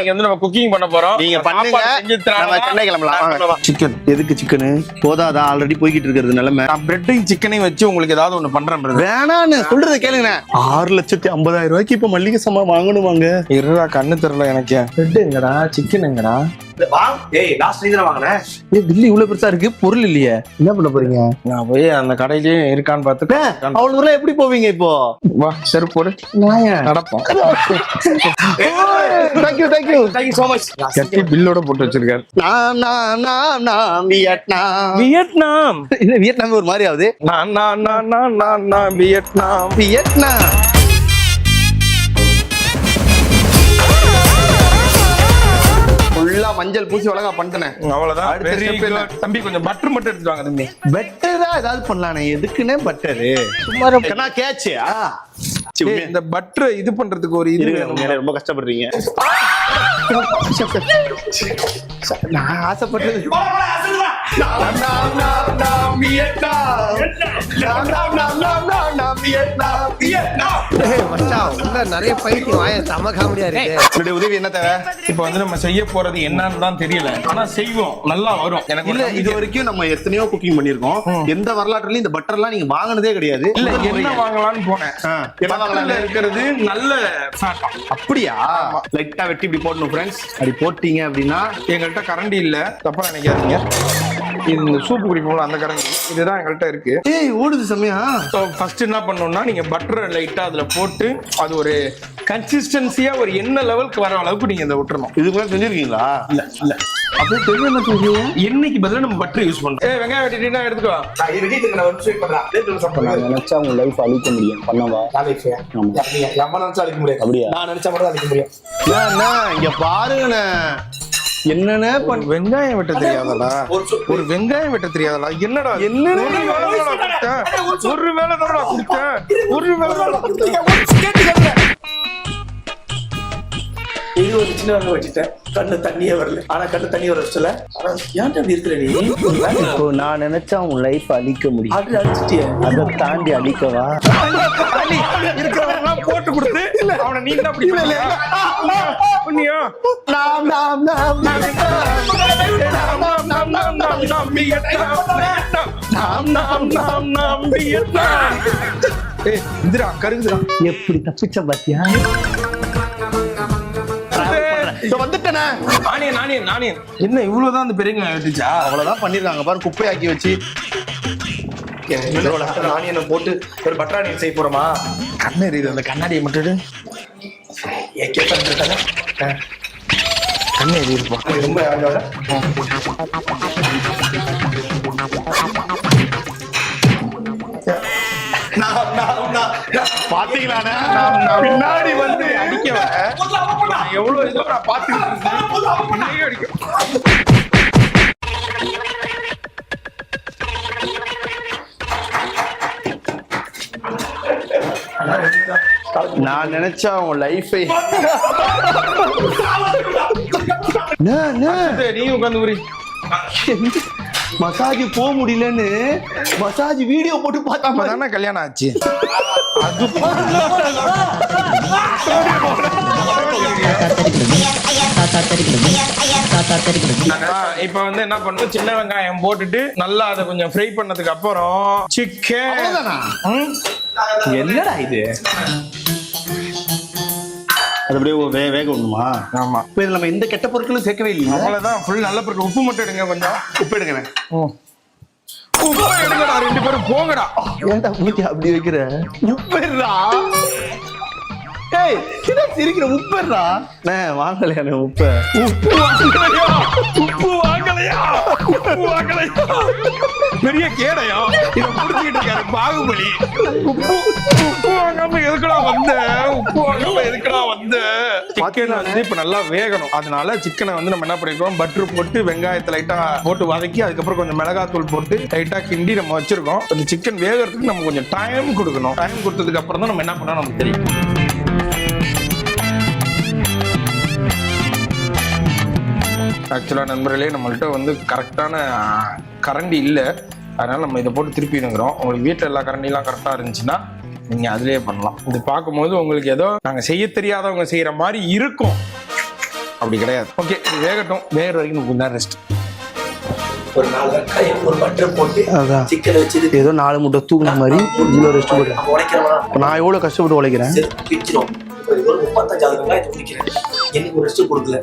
இன்னைக்கு வந்து நம்ம குக்கிங் பண்ண போறோம். நீங்க பண்ணுங்க. சாப்பாடு செஞ்சு தராங்க. நம்ம சென்னை கிளம்பலாம். வாங்க. சிக்கன் எதுக்கு சிக்கனு போதாதா? ஆல்ரெடி போய்கிட்டு இருக்கிறது நிலைமை. நான் பிரெட்டையும் சிக்கனையும் வச்சு உங்களுக்கு ஏதாவது ஒண்ணு பண்றேன். வேணான்னு சொல்றத கேளுங்க ஆறு லட்சத்தி ஐம்பதாயிரம் ரூபாய்க்கு இப்ப மல்லிகை சாமான் வாங்கணுமாங்க? இருடா கண்ணு தெரியல எனக்கு. பிரெட் எங்கடா? சிக்கன் எங்கடா? ஏய் லாஸ்ட் ஏய் பில்லு இவ்வளவு பெருசா இருக்கு? பொருள் இல்லையே. என்ன பண்ண போறீங்க? நான் போய் அந்த கடையிலயே இருக்கான்னு பார்த்து அவ்வளவு தூரம் எப்படி போவீங்க இப்போ? வா செருப்பு போடு. நடப்போம். Thank you thank you thank you so much கட்டி பில்லோட போட்டு வச்சிருக்காரு. நான் நான் நான் நான் வியட்நாம். வியட்நாம். இது வியட்நாம் ஒரு மாதிரி ஆகுது. நான் நான் நான் நான் நான் நான் வியட்நாம். வியட்நாம். மஞ்சள் பூசி அழகா பண்ணிட்டேன். அவ்வளவுதான். தம்பி கொஞ்சம் பட்டர் மட்டும் எடுத்துட்டு வாங்க தம்பி. பெட்டரா ஏதாவது பண்ணலானே. எதுக்குன்னே பட்டரு சும்மா ஏய், இந்த பட்டர் இது பண்றதுக்கு ஒரு இது. ரொம்ப கஷ்டப்படுறீங்க. நான் ஆசைப்பட்டது. நிறைய பைத்தி வாய செம காமெடியா இருக்கு. உதவி என்ன தேவை? இப்ப வந்து நம்ம செய்ய போறது என்னன்னு தான் தெரியல. ஆனா செய்வோம். நல்லா வரும். எனக்கு இல்ல இது. வரைக்கும் நம்ம எத்தனையோ குக்கிங் பண்ணிருக்கோம் எந்த வரலாற்றுலயும் இந்த பட்டர் எல்லாம் நீங்க வாங்குனதே கிடையாது. இல்ல என்ன வாங்கலாம்னு போனேன். என்ன வாங்கலாம் இருக்கிறது நல்ல. அப்படியா? லைட்டா வெட்டி இப்படி போடணும் ஃப்ரெண்ட்ஸ் அப்படி போட்டீங்க அப்படின்னா எங்கள்கிட்ட கரண்டி இல்ல. தப்பா நினைக்காதீங்க. இது இந்த சூப்பு குடிப்போம்ல அந்த கரண்டி. இதுதான் எங்கள்கிட்ட இருக்கு. ஏய் ஓடுது செம்மையா? ஸோ ஃபர்ஸ்ட் என்ன பண்ணணும்னா நீங்க பட்டரை லைட்டா அதுல போட்டு அது ஒரு கன்சிஸ்டன்சியா ஒரு என்ன லெவலுக்கு வர அளவுக்கு நீங்க இதை விட்டுறணும். இதுக்கு மேல செஞ்சிருக்கீங்களா? இல்ல இல்ல. அப்படியே தெரிய மாட்டேங்குது எண்ணெய்க்கு பதிலா நம்ம பட்டர் யூஸ் பண்றோம்? ஏய் வெங்காயம் வெட்டிட்டீங்கன்னா எடுத்துக்கோ. நான் வந்து பண்றேன். நினைச்சா உங்க லைஃப் அழிக்க முடியும். பண்ணவா? எம்ம நினைச்சா அழிக்க முடியாது. அப்படியா? நான் நினைச்சா மட்டும் தான் அழிக்க முடியும். இங்க பாருங்கண்ணே. பண்ண வெங்காயம் வெட்ட தெரியாதடா. ஒரு வெங்காயம் வெட்ட தெரியாதடா. என்னடா என்ன ஒரு வேலை தானடா கொடுத்தேன். ஒரு வேலை தானடா கொடுத்தேன். இது ஒரு சின்ன வெங்காயம் வச்சுட்டேன் கண்ணு தண்ணியே வரல ஆனா கண்ணு தண்ணி வர வச்சல ஆனா ஏன்டா இருக்கிற நீ இப்போ நான் நினைச்சா உன் லைஃப் அழிக்க முடியும் ஆல்ரெடி அழிச்சிட்டியே அதை தாண்டி அழிக்கவா அலி, இருக்கிறவங்கலாம் போட்டு கொடுத்து அவனை நீ தான் நாம் நாம் நாம் நாம் நாம் நாம் எப்படி தப்பிச்ச பாத்தியா வந்துட்டேனே. நானே நானே நானே. என்ன இவ்வளவுதான் அந்த பெரியங்க வெட்டுச்சா அவ்வளவுதான் பண்ணிருக்காங்க பாரு குப்பையாக்கி வச்சு. நானியனை போட்டு ஒரு பட்டராணி செய்ய போறோமா கண்ணு எரியுது அந்த கண்ணாடியை மட்டும் ஏ கேட்டாங்க கண்ணு எரியுதுப்பா. ரொம்ப யாரோட? பாத்தீங்களாண்ணே? பின்னாடி வந்து அடிக்க எவ்வளவு இதோ நான் பாத்துக்கிட்டு இருந்தேன் பின்னாடியே அடிக்க. நான் நினைச்சா உன் லைஃபை நீ உட்காந்து மசாஜ் போக முடியலன்னு மசாஜ் வீடியோ போட்டு பார்த்தா. அப்பதானே கல்யாணம் ஆச்சு. இப்ப வந்து என்ன பண்ணுவோம்? சின்ன வெங்காயம் போட்டுட்டு நல்லா அதை கொஞ்சம் ஃப்ரை பண்ணதுக்கு அப்புறம் சிக்கன்? என்னடா இது? அது அப்படியே வே வேக விடணுமா? ஆமா. இப்ப இதுல நம்ம எந்த கெட்ட பொருட்களும் சேர்க்கவே இல்லையா? அவ்வளவுதான். ஃபுல் நல்ல பொருள் உப்பு மட்டும் எடுங்க கொஞ்சம். உப்பு எடுங்கடா ரெண்டு பேரும் போங்கடா. ஏன்டா மூட்டி அப்படி வைக்கிற? உப்புடா ஏய் என்ன சிரிக்கிற உப்புடா அண்ணே வாங்கலையாண்ணே உப்பு? உப்பு வாங்கலையா? உப்பு வாங்கலையா? உப்பு வாங்கலையா? பெரிய கேடையா? இத புடிச்சிட்டு இருக்காரு பாகுபலி. உப்பு உப்பு வாங்காம எதுக்குடா வந்த? உப்பு வாங்காம எதுக்குடா வந்த? சிக்கன் வந்து இப்ப நல்லா வேகணும். அதனால சிக்கனை வந்து நம்ம என்ன பண்ணிருக்கோம்? பட்டர் போட்டு வெங்காயத்தை லைட்டா போட்டு வதக்கி அதுக்கப்புறம் கொஞ்சம் மிளகாத்தூள் போட்டு லைட்டா கிண்டி நம்ம வச்சிருக்கோம். அந்த சிக்கன் வேகறதுக்கு நம்ம கொஞ்சம் டைம் கொடுக்கணும். டைம் கொடுத்ததுக்கு அப்புறம் தான் நம்ம என்ன பண்ணா நமக்கு தெரியும். ஆக்சுவலாக நண்பர்களே நம்மள்ட்ட வந்து கரெக்டான கரண்டி இல்லை. அதனால நம்ம இதை போட்டு திருப்பிடுங்கிறோம் உங்களுக்கு வீட்டில் எல்லா கரண்டிலாம் கரெக்டாக இருந்துச்சுன்னா நீங்கள் அதிலே பண்ணலாம். இது பார்க்கும்போது உங்களுக்கு ஏதோ நாங்கள் செய்ய தெரியாதவங்க செய்கிற மாதிரி இருக்கும். அப்படி கிடையாது. ஓகே வேகட்டும். வேகிற வரைக்கும் கொஞ்ச நேரம் ரெஸ்ட் ஒரு நாலு வெங்காயம் ஒரு பட்டர் போட்டு அதான். சிக்கன் வச்சு ஏதோ நாலு முட்டை தூக்குன மாதிரி இவ்வளோ ரெஸ்ட் நான் எவ்வளவு கஷ்டப்பட்டு உழைக்கிறேன் முப்பத்தஞ்சாவது வெங்காயத்தை முடிக்கிறேன் எனக்கு ஒரு ரெஸ்ட் கொடுக்கல.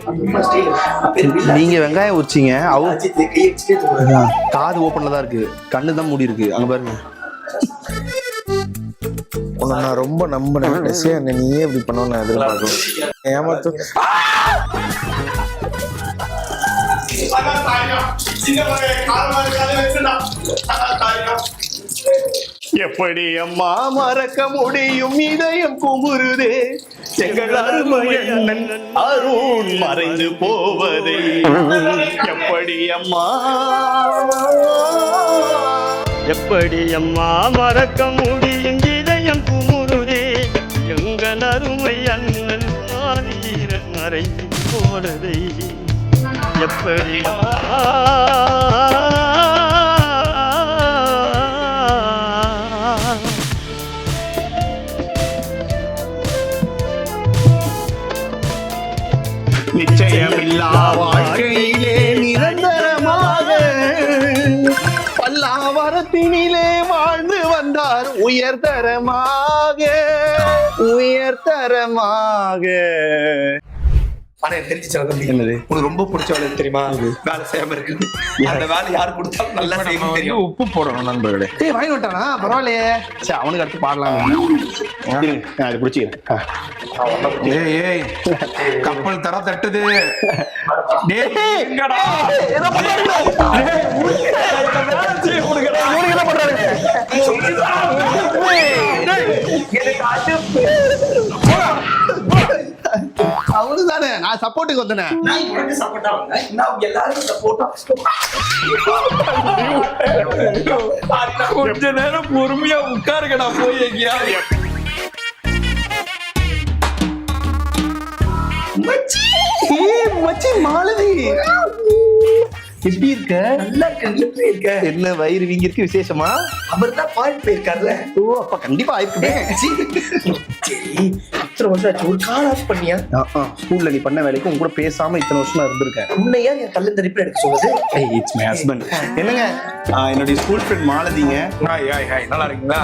நீங்க வெங்காயம் உரிச்சிங்க. அவ அஜித் கை வச்சுட்டே தூக்குறாரு அதான், காது ஓப்பன்ல தான் இருக்கு. கண்ணு தான் மூடி இருக்கு. அங்க பாருங்க. உன்னை நான் ரொம்ப நம்பினேன். கடைசியா என்ன நீயே இப்படி பண்ண நான் எதிர்பார்க்கல. ஏமாத்து. எப்படி அம்மா மறக்க முடியும் இதயம் குமுறுதே? எங்கள் அருமையண்ணன் அருண் மறைந்து போவதை எப்படி அம்மா? எப்படி அம்மா? மறக்க முடியும் இதயம் குமுருதே எங்கள் அருமை அண்ணன் ஆவீரன் மறைந்து போனதை எப்படி பல்லாவரத்தினிலே வாழ்ந்து வந்தார். உயர்தரமாக உயர்தரமாக ஆனா தெரிஞ்சு? உனக்கு ரொம்ப பிடிச்ச வேலை தெரியுமா? வேலை செய்யாம இருக்குது. அந்த வேலை யாரு கொடுத்தாலும் நல்லா செய்யணும் தெரியும். உப்பு போடணும் நண்பர்களே. ஏய் வாங்கி விட்டானா? பரவாயில்லையே. சரி அவனுக்கு அடுத்து பாடலாம். அதை பிடிச்சிக்கிறேன் ஏய் ஏய். கப்பல் தர தட்டுது. டேய் எங்கடா அவனு தானே நான் சப்போர்ட்டுக்கு வந்தேன் நான் உனக்கு சப்போர்ட்டா வந்தேன் நான் எல்லாரும் சப்போர்ட்டா கொஞ்ச நேரம் பொறுமையா உட்காருங்கடா போய் மச்சி மாலதி. எப்படி இருக்க? நல்லா இருக்க எப்படி இருக்க? என்ன வயிறு வீங்கி இருக்கு விசேஷமா? அவர் தான் பாயிண்ட் போயிருக்காருல்ல ஓ அப்ப கண்டிப்பா சரி இத்தனை வருஷம் ஆச்சு ஒரு கால் ஆஃப் பண்ணியா? ஸ்கூல்ல நீ பண்ண வேலைக்கு உங்க கூட பேசாம இத்தனை வருஷமா இருந்திருக்கேன் உன்னையா என் கல்ல தரிப்பு எடுக்க சொல்லுது இட்ஸ் மை ஹஸ்பண்ட் என்னங்க? என்னுடைய school friend மாலதிங்க. Hi hi hi. நல்லா இருக்கீங்களா?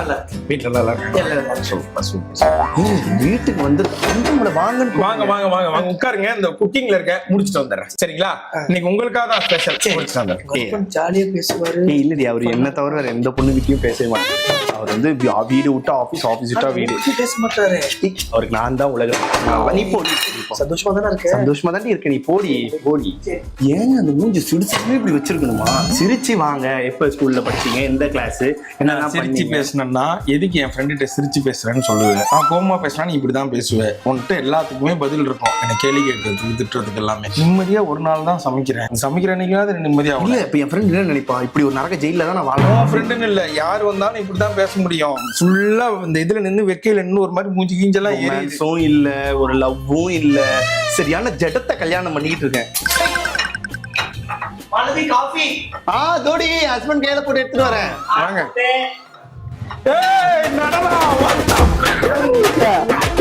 வீட்டுல நல்லா இருக்காங்க சூப்பர் சூப்பர் ஏய், வீட்டுக்கு வந்து உங்களை வாங்கன்னு வாங்க வாங்க வாங்க வாங்க. உட்காருங்க. இந்த குக்கிங்ல இருக்க முடிச்சிட்டு வந்துடுறேன். சரிங்களா? இன்னைக்கு உங்களுக்காக தான் ஸ்பெஷல் முடிச்சிட்டு வந்துடுறேன். ஜாலியா பேசுவாரு. இல்லடி அவர் என்ன தவிர வேற எந்த பொண்ணுகிட்டயும் பேசவே மாட்டார். அவர் வந்து வீடு விட்டா ஆபீஸ் ஆபீஸ் விட்டா வீடு. பேச மாட்டாரு. அவருக்கு நான் தான் உலகம். நீ போ நீ போ, நீ போ. சந்தோஷமா தானே இருக்க? சந்தோஷமா தான் இருக்க. நீ போடி போடி. ஏங்க அந்த மூஞ்சி சிரிச்சுமே இப்படி வச்சிருக்கணுமா? சிரிச்சு வாங்க. எப்ப ஸ்கூல்ல படிச்சீங்க? எந்த கிளாஸ் என்னெல்லாம் சிரிச்சு பேசினேன்னா எதுக்கு என் ஃப்ரெண்ட்கிட்ட சிரிச்சு பேசுறேன்னு சொல்லுவேன். நான் கோமா பேசினா நீ இப்படிதான் பேசுவேன் உன்கிட்ட எல்லாத்துக்குமே பதில் இருக்கும். எனக்கு கேள்வி கேட்கறதுக்கு திட்டுறதுக்கு எல்லாமே. நிம்மதியா ஒரு நாள் தான் சமைக்கிறேன். சமைக்கிற அன்னைக்காவது நிம்மதியா இல்ல இப்ப என் ஃப்ரெண்ட் என்ன நினைப்பா? இப்படி ஒரு நரக ஜெயில தான் நான் வாழ்றேன். ஃப்ரெண்டுன்னு இல்ல. யார் வந்தாலும் இப்படிதான் பேச முடியும். ஃபுல்லா இந்த இதுல நின்னு வெக்கையில நின்னு ஒரு மாதிரி மூஞ்சி கீஞ்செல்லாம் ஏறி ரொமான்ஸும் இல்ல ஒரு லவ்வும் இல்ல. சரியான ஜடத்தை கல்யாணம் பண்ணிக்கிட்டு இருக்கேன். ஆ தோடி ஹஸ்பண்ட் கையில போட்டு எடுத்துட்டு வரேன். வாங்க. ஏய் நடனா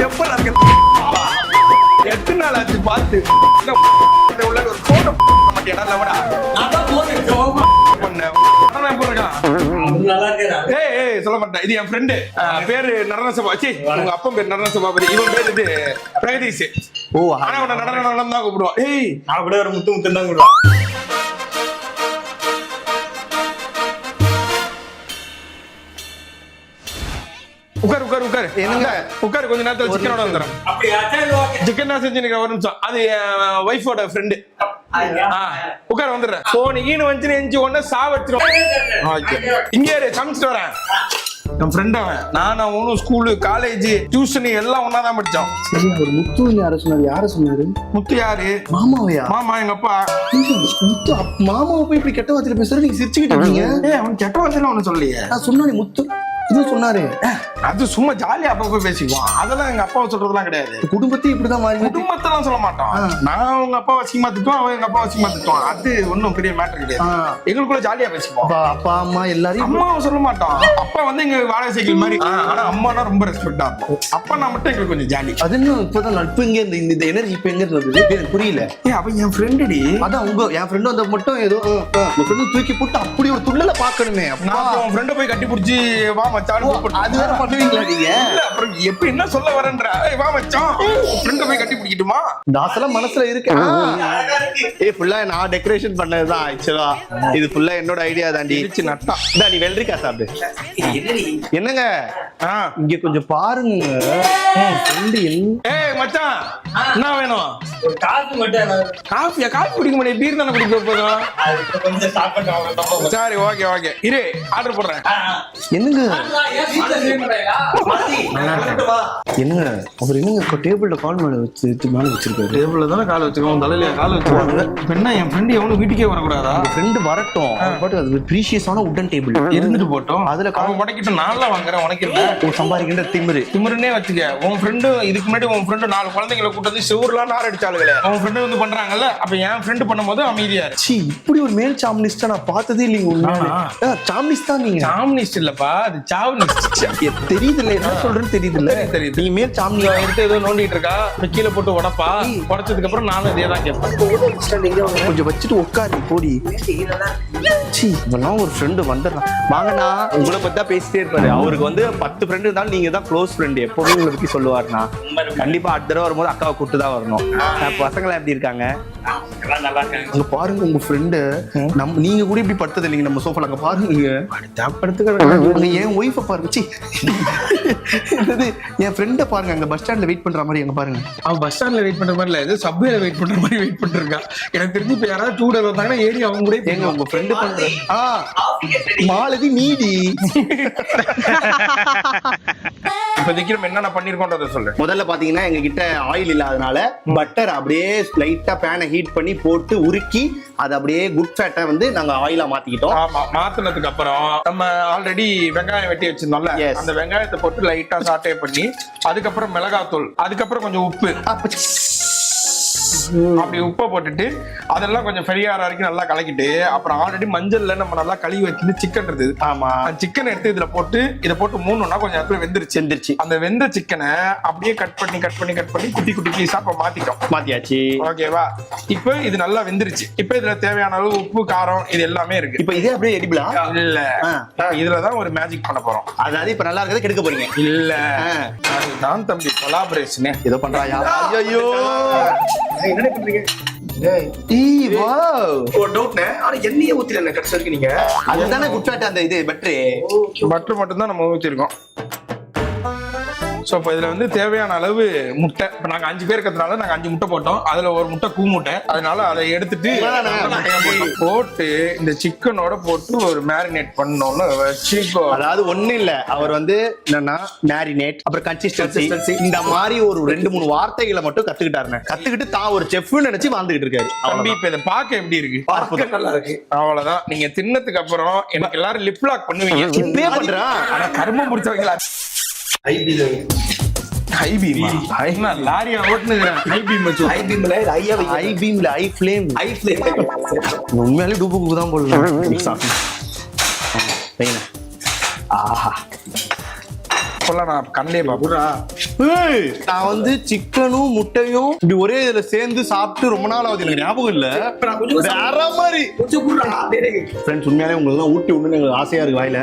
எப்ப இருக்கு? எத்தனை நாள் ஆச்சு பார்த்து. உள்ள ஒரு போட்டோ மாட்டியா லவடா சொல்ல மாட்டேன் இது என் ஃப்ரெண்டு பேரு நடன சபா சி உங்க அப்பா பேர் நடன சபாபதி இவன் பேர் இது பிரகதீஷ். ஓ ஆனா உன்னை நடன நடனம் தான் கூப்பிடுவான் ஏய். நான் கூட ஒரு முத்து முத்து தான் கொடுவான் உட்காரு உட்காரு உட்காரு. என்னங்க? உட்காரு கொஞ்ச நேரத்துல சிக்கனோட ஓகே சிக்கன் தான் செஞ்சு ஒரு நிமிஷம். அது ஒய்ஃபோட ஃப்ரெண்டு உட்கார வந்துடுறேன். சோனிக்கின்னு வந்து எஞ்சி ஒன்னு சா வச்சிரும் ஓகே இங்கே சமைச்சிட்டு வரேன். என் ஃப்ரெண்ட் அவன். நான் அவனும் ஸ்கூலு காலேஜ் டியூஷன் எல்லாம் ஒன்னா தான் படிச்சோம். சரி அவர் முத்து யார சொன்னாரு? யார சொன்னாரு? முத்து யாரு? மாமாவையா? மாமா எங்க அப்பா. முத்து மாமாவை போய் இப்படி கெட்ட வார்த்தையில பேசுற நீங்க சிரிச்சுக்கிட்டு இருக்கீங்க. அவன் கெட்ட வார்த்தையில ஒண்ணு சொல்லியே நான் சொன்னேன் முத்து. இது சொன்னாரு. அது சும்மா ஜாலியா அப்பப்போ பேசிக்குவோம் அதெல்லாம் எங்க அப்பாவை சொல்றதெல்லாம் கிடையாது. குடும்பத்தையும் இப்படிதான் மாறி குடும்பத்தெல்லாம் சொல்ல மாட்டோம் நான் அவங்க அப்பா வசிக்கமா திட்டுவோம் அவன் எங்க அப்பா வசிக்கமா திட்டுவான் அது ஒண்ணும் பெரிய மேட்டர் கிடையாது. எங்களுக்குள்ள ஜாலியா பேசிப்போம் அப்பா அம்மா எல்லாரையும் அம்மாவை சொல்ல மாட்டோம் அப்பா வந்து எங்க வாடகை சைக்கிள் மாதிரி. ஆனா அம்மானா ரொம்ப ரெஸ்பெக்டா இருக்கும் அப்பா நான் மட்டும் எங்களுக்கு கொஞ்சம் ஜாலி அது இன்னும் இப்பதான் நட்பு இங்க இந்த இந்த எனர்ஜி இப்ப எங்க இருந்தது? எனக்கு புரியல. ஏ அவன் என் ஃப்ரெண்டுடி அதான் உங்க என் ஃப்ரெண்டு வந்த மட்டும் ஏதோ உங்க தூக்கி போட்டு அப்படி ஒரு துள்ளல பாக்கணுமே நான் உன் ஃப்ரெண்டை போய் கட்டி பிடிச்சி வா மச்சான் அது வேற பண்ணுவீங்களா நீங்க? இல்ல அப்புறம் எப்ப என்ன சொல்ல வரேன்ற? ஏய், வா மச்சான். ஃப்ரெண்டை போய் கட்டி பிடிக்கட்டுமா? மனசுல இருக்கு? ஃபுல்லா நான் டெக்கரேஷன் பண்ணதுதான் ஆக்சுவலா இது ஃபுல்லா என்னோட ஐடியா தாண்டி. இடிச்சு நட்டா. இந்தா, நீ வெள்ளரிக்காய் சாப்பிடு. என்னங்க. இங்க கொஞ்சம் பாருங்க. ஏய் மச்சான். வேணும்? காசு மட்டும் காஃபியா காஃபி குடிக்க முடியும் பீர் தானே குடிக்க போதும் அது கொஞ்சம் சாப்பிட்டு சரி ஓகே ஓகே இரு ஆர்டர் போடுறேன். என்னங்க? என்னங்க? அவர் என்னங்க டேபிள்ல கால் மேல வச்சு வச்சு மேல வச்சிருக்காரு? டேபிள்ல தானே கால் வச்சுக்கோம் தலையில கால் என்ன என் ஃப்ரெண்டு எவனும் வீட்டுக்கே வரக்கூடாதா? ஃப்ரெண்டு வரட்டும். பாட்டு அது ப்ரீஷியஸான உட்டன் டேபிள் இருந்துட்டு போட்டோம். அதுல அவன் முடக்கிட்டு நான்லாம் வாங்குறேன் உனக்கு சம்பாதிக்கின்ற திமிரு. திமிருன்னே வச்சுக்க. உன் ஃப்ரெண்டு இதுக்கு முன்னாடி உன் ஃப்ரெண்டு நாலு குழந்தைங்களை கூட்டது செவுர்லாம் நார் அடிச்சாளுங்களே உன் ஃப்ரெண்டு வந்து பண்றாங்கல்ல அப்ப என் ஃப்ரெண்டு பண்ணும்போது அமைதியா சி இப்படி ஒரு மேல் சாம்னிஸ்டா நான் பார்த்ததே இல்லைங்க உண்மையாலே ஆனா? ஆ, சாம்னிஸ் தான் நீங்க. சாம்னிஸ்ட் இல்லப்பா அது சாவ்னிஸ்ட் தெரியுது இல்ல என்ன சொல்றேன்னு தெரியுது இல்ல தெரியுது. நீ மேல் சாம்னி எடுத்து ஏதோ நோண்டிட்டு இருக்கா கீழே போட்டு உடப்பா. உடச்சதுக்கு அப்புறம் நானும் இதே தான் கேட்பேன். கொஞ்சம் வச்சுட்டு உட்காரு போடி. சி இவெல்லாம் ஒரு ஃப்ரெண்டு வந்துடுறான். வாங்கண்ணா. உங்களை பத்தி தான் பேசிட்டே இருப்பாரு. அவருக்கு வந்து பத்து ஃப்ரெண்டு இருந்தாலும் நீங்க தான் க்ளோஸ் ஃப்ரெண்டு எப்பவுமே உங்களை பத்தி சொல்லுவாருண்ணா. கண்டிப்பா அடுத்த தடவை வரும்போது அக்காவை கூட்டு தான் வரணும். அஹ் பசங்களாம் எப்படி இருக்காங்க? அங்க பாருங்க உங்க ஃப்ரெண்டு நம்ம நீங்க கூட இப்படி படுத்தது இல்லைங்க நம்ம சோஃபால அங்க பாருங்க. அங்க என் ஒய்ஃபை பாருங்க. சி என் ஃப்ரெண்டை பாருங்க அங்க பஸ் ஸ்டாண்ட்ல வெயிட் பண்ற மாதிரி அங்க பாருங்க. அவன் பஸ் ஸ்டாண்ட்ல வெயிட் பண்ற மாதிரி இல்ல ஏதோ சப்வேல வெயிட் பண்ற மாதிரி வெயிட் பண்ணிட்டு இருக்கான் எனக்கு தெரிஞ்சு இப்ப யாராவது டூ டேல வந்தாங்கன்னா ஏறி அவங்க கூட ஏங்க உங்க ஃப்ரெண்டு பண்ற ஆ. மாலதி நீடி இப்போதைக்கு நம்ம என்னென்ன பண்ணிருக்கோன்றத சொல்றேன் முதல்ல பாத்தீங்கன்னா எங்க கிட்ட ஆயில் இல்லாதனால பட்டர் அப்படியே லைட்டா பேனை ஹீட் பண்ணி போட்டு உருக்கி அதை அப்படியே குட் ஃபேட்டை வந்து நாங்க ஆயிலா மாத்திக்கிட்டோம் ஆமா மாத்துனதுக்கு அப்புறம் நம்ம ஆல்ரெடி வெங்காயம் வெட்டி வச்சிருந்தோம்ல. அந்த வெங்காயத்தை போட்டு லைட்டா சாட்டே பண்ணி அதுக்கப்புறம் மிளகாத்தூள் அதுக்கப்புறம் கொஞ்சம் உப்பு அப்படி உப்பை போட்டுட்டு அதெல்லாம் கொஞ்சம் பெரியார வரைக்கும் நல்லா கலக்கிட்டு அப்புறம் ஆல்ரெடி மஞ்சள்ல நம்ம நல்லா கழுவி வச்சுட்டு சிக்கன் இருந்தது ஆமா. சிக்கன் எடுத்து இதுல போட்டு இதை போட்டு மூணுன்னா கொஞ்சம் நேரத்துல வெந்துருச்சு. செந்துருச்சு அந்த வெந்த சிக்கனை அப்படியே கட் பண்ணி கட் பண்ணி கட் பண்ணி குட்டி குட்டி பீஸா இப்ப மாத்திட்டோம். மாத்தியாச்சு. ஓகேவா இப்போ இது நல்லா வெந்துருச்சு. இப்போ இதுல தேவையான அளவு உப்பு காரம் இது எல்லாமே இருக்கு. இப்ப இதே அப்படியே எடிபிளா இல்ல. இதுலதான் ஒரு மேஜிக் பண்ண போறோம். அதாவது இப்ப நல்லா இருக்கிறத கெடுக்க போறீங்க. இல்ல. அதுதான் தம்பி கொலாபரேஷனே ஏதோ பண்றாயா? ஐயோ ஈ வாவ். ஒரு டவுட்னே ஆனா எண்ணெயே ஊத்தில கடைசி வரைக்கும் நீங்க? அதுதானே குட் அந்த இது பெட்ரு. பட்டர் மட்டும் தான் நம்ம ஊத்திருக்கோம். ஸோ இப்போ இதுல வந்து தேவையான அளவு முட்டை. இப்போ நாங்க அஞ்சு பேர் இருக்கிறதுனால நாங்க அஞ்சு முட்டை போட்டோம். அதுல ஒரு முட்டை கூ முட்டை. அதனால அதை எடுத்துட்டு. போட்டு இந்த சிக்கனோட போட்டு ஒரு மேரினேட் பண்ணோம்னு வச்சுக்கோ அதாவது ஒண்ணு இல்ல. அவர் வந்து என்னன்னா மேரினேட் அப்புறம் கன்சிஸ்டன்சி இந்த மாதிரி ஒரு ரெண்டு மூணு வார்த்தைகளை மட்டும் கத்துக்கிட்டாருங்க கத்துக்கிட்டு தான் ஒரு செஃப்னு நினைச்சு வாழ்ந்துகிட்டு இருக்காரு. தம்பி. இப்ப இதை பார்க்க எப்படி இருக்கு? அற்புதம். நல்லா இருக்கு. அவ்வளவுதான். நீங்க தின்னதுக்கு அப்புறம் எனக்கு எல்லாரும் லிப் லாக் பண்ணுவீங்க. இப்பயே பண்றான். ஆனா கருமம் முடிச்சவங்களா ஐபில ஹை பீம் ஹை லாரியா ஓட்டுனுங்கிறேன் ஹை பீம் ஐபிம்ல ஐயா ஐ பீம்ல ஐ ஃபிளேம் ஐ ஃபிளேம் உண்மையாலே டூபுக்கு தான் போடலாம் ஆஹா. சொல்ல நான் கண்ணே பாப்புறா ஏய், நான் வந்து சிக்கனும் முட்டையும் இப்படி ஒரே இதுல சேர்ந்து சாப்பிட்டு ரொம்ப நாள் ஆகுது. எனக்கு ஞாபகம் இல்ல. வேற மாதிரி. ஃப்ரெண்ட்ஸ் உண்மையாலே உங்களுக்கு தான் ஊட்டி விடணும்னு எங்களுக்கு ஆசையா இருக்கு வாயில.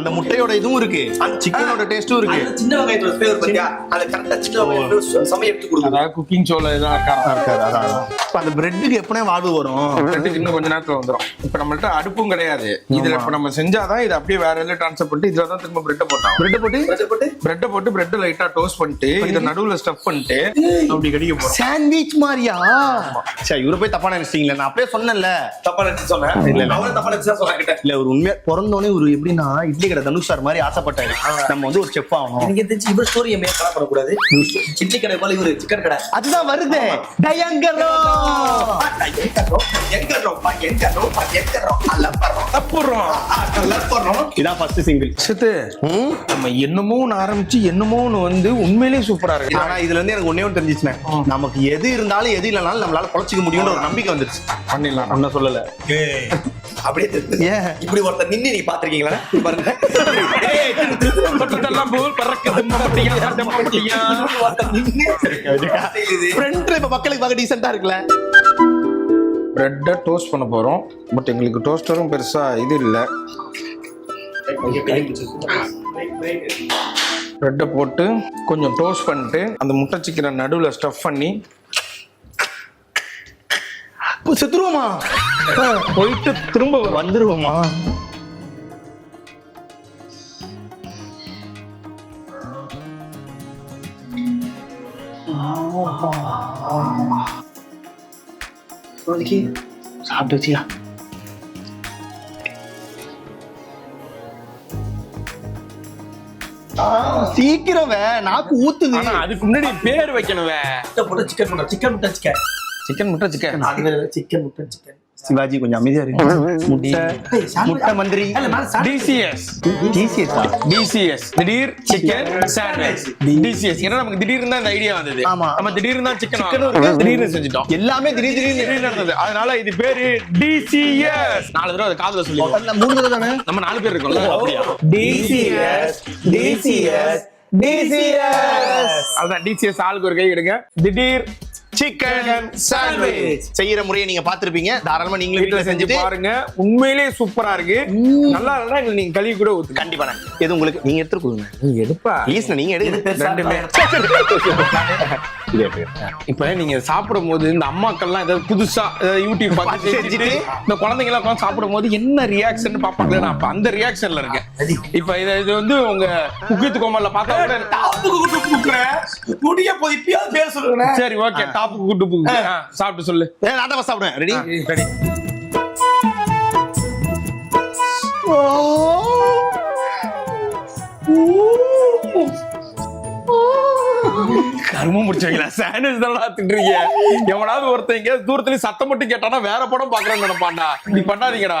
அந்த முட்டையோட இதுவும் இருக்கு. அந்த சிக்கனோட டேஸ்டும் இருக்கு. அந்த சின்ன வெங்காயத்தோட ஃபிளேவர் பாத்தியா? அந்த கரெக்டா சின்ன வெங்காயத்தோட செம்மையா எடுத்து கொடுக்குது அதாவது குக்கிங் ஷோல இருக்காது அதான் அதான். இப்ப அந்த பிரெட்டுக்கு எப்பனே வாழ்வு வரும்? ரெண்டுக்கு இன்னும் கொஞ்ச நேரத்துல வந்துரும். இப்ப நம்மள்ட்ட அடுப்பும் கிடையாது. இதுல இப்ப நம்ம செஞ்சாதான் இது அப்படியே வேற எல்லாம் ட்ரான்ஸ்ஃபர் பண்ணிட்டு இதுல தான் திரும்ப பிரெட்டை போட்டோம் பிரெட் போட்டு? போட்டு? பிரெட்டை போட்டு பிரெட் லைட்டா டோஸ்ட் பண்ணிட்டு இத நடுவுல ஸ்டஃப் பண்ணிட்டு அப்படி கடிக்க போறோம் சாண்ட்விச் மாதிரியா? சரி இவரை போய் தப்பா நினைச்சிட்டீங்களே நான் அப்படியே சொன்னேன்ல. தப்பா நினைச்சு சொன்னேன். இல்ல, இல்ல. அவனும் தப்பா நினைச்சு தான் சொன்னாங்கிட்ட இல்ல ஒரு உண்மையா பிறந்தோடனே ஒரு எப்படின்னா இட்லி கடை தனுஷ் சார் மாதிரி ஆசைப்பட்டாரு. நம்ம வந்து ஒரு செஃப் ஆகணும். எனக்கு தெரிஞ்சு இவர் ஸ்டோரி என் கலா பண்ணக்கூடாது. இட்லி கடை போல இவரு சிக்கன் கடை. அதுதான் வருது. டயங்கரோ. இதான் ஃபர்ஸ்ட் சிங்கிள் சித்து நம்ம என்னமோ ஆரம்பிச்சு என்னமோ ஒண்ணு வந்து உண்மையிலேயே சூப்பரா இருக்கு. ஆனா இதுல இருந்து எனக்கு ஒன்னே ஒன்று தெரிஞ்சிச்சுனே நமக்கு எது இருந்தாலும் எது இல்லைனாலும் நம்மளால பொழைச்சிக்க முடியும்ன்ற ஒரு நம்பிக்கை வந்துருச்சு. பண்ணிடலாம். ஒன்னும் சொல்லல. அப்படியே ஏன்? இப்படி ஒருத்தர் நின்னு நீ பாத்திருக்கீங்களா பாருங்க. மக்களுக்கு பார்க்க டீசெண்டா இருக்குல்ல? பிரெட்டை டோஸ்ட் பண்ண போறோம். பட் எங்களுக்கு டோஸ்டரும் பெருசா இது இல்ல. ப்ரெட்டை போட்டு கொஞ்சம் டோஸ்ட் பண்ணிட்டு அந்த முட்டை சிக்கனை நடுவில் ஸ்டஃப் பண்ணி செத்துருவோமா? போயிட்டு திரும்ப வந்துருவோமா? சாப்பிட்டு சீக்கிரம் நாக்கு ஊத்துது. அதுக்கு முன்னாடி பேர் போட்டு சிக்கன் முட்டை சிக்கன் முட்டை சிக்கன் சிக்கன். முட்டை சிக்கன். சிக்கன் முட்டை சிக்கன். சிவாஜி கொஞ்சம் அமைதியா இருக்கு முட்டை முட்டை மந்திரி. டிசிஎஸ் டிசிஎஸ் டிசிஎஸ் திடீர் சிக்கன் சாண்ட்விச். டிசிஎஸ் ஏன்னா நமக்கு திடீர்னு தான் இந்த ஐடியா வந்தது. ஆமா. நம்ம திடீர்னு தான் சிக்கன் சிக்கன் இருக்கு. திடீர்னு செஞ்சுட்டோம். எல்லாமே திடீர் திடீர்னு திடீர்னு நடந்தது அதனால இது பேரு டிசிஎஸ் நாலு தடவை அதை காதுல சொல்லி மூணு தடவை தானே? நம்ம நாலு பேர் இருக்கோம்ல அப்படியா? டிசிஎஸ் டிசிஎஸ் டிசிஎஸ் அதான் டிசிஎஸ் ஆளுக்கு ஒரு கை எடுங்க. திடீர் சிக்கன் சாண்ட்விச் செய்யற முறையை நீங்க பாத்திருப்பீங்க தாராளமா நீங்களும் வீட்டுல செஞ்சு பாருங்க. உண்மையிலேயே சூப்பரா இருக்கு. நல்லா எங்களுக்கு நீங்க கழுவி கூட ஊத்துங்க. கண்டிப்பா. எது உங்களுக்கு? நீங்க எடுத்து கொடுங்க. நீ எடுப்பா. ப்ளீஸ் நீங்க எடுங்க. ரெண்டுமே. இப்ப நீங்க சாப்பிடும் போது இந்த அம்மாக்கள்லாம் ஏதாவது புதுசா ஏதாவது யூடியூப் பார்த்து செஞ்சுட்டு இந்த குழந்தைங்க எல்லாம் உட்காந்து சாப்பிடும் போது என்ன ரியாக்ஷன் பாப்பாங்களே நான் அப்ப அந்த ரியாக்ஷன்ல இருக்கேன். இப்ப இது இது வந்து உங்க குக்கித்து கோமல்ல பார்த்தா கூட டாப்புக்கு முடிய போய் இப்பயாவது பேர் சொல்லுங்க சரி ஓகே டாப்புக்கு கூட்டு சாப்பிட்டு சொல்லு. ஏ, நான் தான் சாப்பிடுவேன். ரெடி ரெடி கருமம் முடிச்சவங்களா சாண்ட்விச் தான் திட்டுறீங்க எவனாவது ஒருத்தன் எங்க தூரத்துல சத்தம் மட்டும் கேட்டானா வேற படம் பாக்குறேன்னு நினைப்பான்டா. இப்படி பண்ணாதீங்கடா.